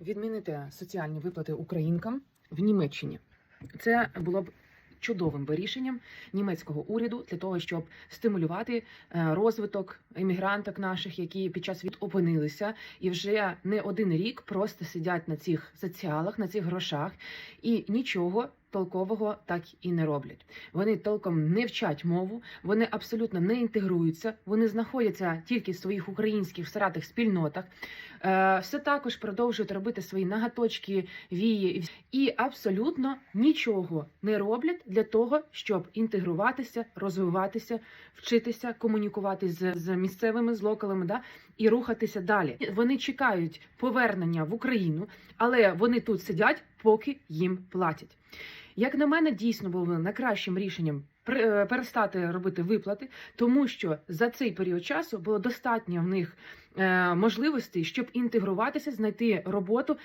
відмінити соціальні виплати українкам в Німеччині. Це було б чудовим вирішенням німецького уряду для того, щоб стимулювати е, розвиток емігранток наших, які під час від опинилися і вже не один рік просто сидять на цих соціалах, на цих грошах і нічого. Толкового так і не роблять. Вони толком не вчать мову, вони абсолютно не інтегруються, вони знаходяться тільки в своїх українських саратих спільнотах. Е, все також продовжують робити свої нагаточки, вії і абсолютно нічого не роблять для того, щоб інтегруватися, розвиватися, вчитися, комунікувати з, з місцевими з локалами, да і рухатися далі. Вони чекають повернення в Україну, але вони тут сидять, поки їм платять. Як на мене, дійсно було найкращим рішенням е, перестати робити виплати, тому що за цей період часу було достатньо в них е, можливостей, щоб інтегруватися, знайти роботу.